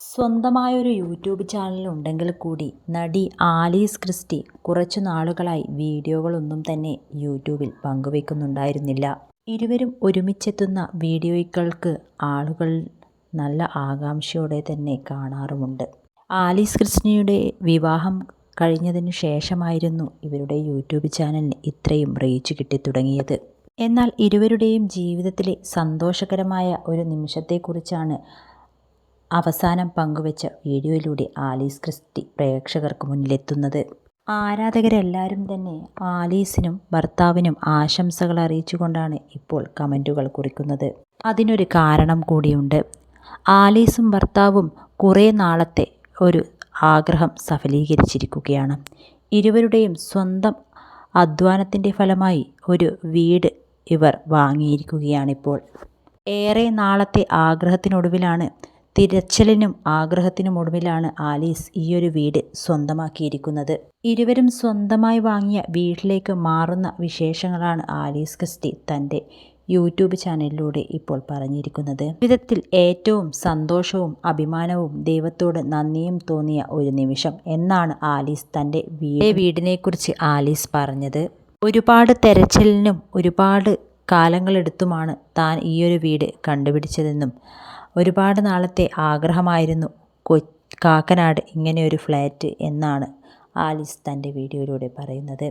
സ്വന്തമായൊരു YouTube channel ഉണ്ടെങ്കിൽ കൂടി നടി ആലീസ് ക്രിസ്റ്റി കുറച്ചു നാളുകളായി വീഡിയോകളൊന്നും തന്നെ യൂട്യൂബിൽ പങ്കുവെക്കുന്നുണ്ടായിരുന്നില്ല. ഇരുവരും ഒരുമിച്ചെത്തുന്ന വീഡിയോകൾക്ക് ആളുകൾ നല്ല ആകാംക്ഷയോടെ തന്നെ കാണാറുമുണ്ട്. ആലീസ് ക്രിസ്റ്റിയുടെ വിവാഹം കഴിഞ്ഞതിനു ശേഷമായിരുന്നു ഇവരുടെ യൂട്യൂബ് ചാനലിന് ഇത്രയും റീച്ച് കിട്ടിത്തുടങ്ങിയത്. എന്നാൽ ഇരുവരുടെയും ജീവിതത്തിലെ സന്തോഷകരമായ ഒരു നിമിഷത്തെക്കുറിച്ചാണ് അവസാനം പങ്കുവച്ച വീഡിയോയിലൂടെ ആലീസ് ക്രിസ്റ്റി പ്രേക്ഷകർക്ക് മുന്നിലെത്തുന്നത്. ആരാധകരെല്ലാവരും തന്നെ ആലീസിനും ഭർത്താവിനും ആശംസകൾ അറിയിച്ചുകൊണ്ടാണ് ഇപ്പോൾ കമന്റുകൾ കുറിക്കുന്നത്. അതിനൊരു കാരണം കൂടിയുണ്ട്. ആലീസും ഭർത്താവും കുറേ നാളത്തെ ഒരു ആഗ്രഹം സഫലീകരിച്ചിരിക്കുകയാണ്. ഇരുവരുടെയും സ്വന്തം അധ്വാനത്തിന്റെ ഫലമായി ഒരു വീട് ഇവർ വാങ്ങിയിരിക്കുകയാണിപ്പോൾ. ഏറെ നാളത്തെ ആഗ്രഹത്തിനൊടുവിലാണ് തിരച്ചിലിനും ആഗ്രഹത്തിനുമൊടുവിലാണ് ആലീസ് ഈയൊരു വീട് സ്വന്തമാക്കിയിരിക്കുന്നത്. ഇരുവരും സ്വന്തമായി വാങ്ങിയ വീട്ടിലേക്ക് മാറുന്ന വിശേഷങ്ങളാണ് ആലീസ് ക്രിസ്റ്റി തന്റെ യൂട്യൂബ് ചാനലിലൂടെ ഇപ്പോൾ പറഞ്ഞിരിക്കുന്നത്. ജീവിതത്തിൽ ഏറ്റവും സന്തോഷവും അഭിമാനവും ദൈവത്തോട് നന്ദിയും തോന്നിയ ഒരു നിമിഷം എന്നാണ് ആലീസ് തന്റെ വീട് വീടിനെക്കുറിച്ച് ആലീസ് പറഞ്ഞത്. ഒരുപാട് തെരച്ചിലിനും ഒരുപാട് കാലങ്ങളെടുത്തുമാണ് താൻ ഈയൊരു വീട് കണ്ടുപിടിച്ചതെന്നും ഒരുപാട് നാളത്തെ ആഗ്രഹമായിരുന്നു കൊ കാക്കനാട് ഇങ്ങനെയൊരു ഫ്ലാറ്റ് എന്നാണ് ആലിസ് തന്റെ വീഡിയോയിലൂടെ പറയുന്നത്.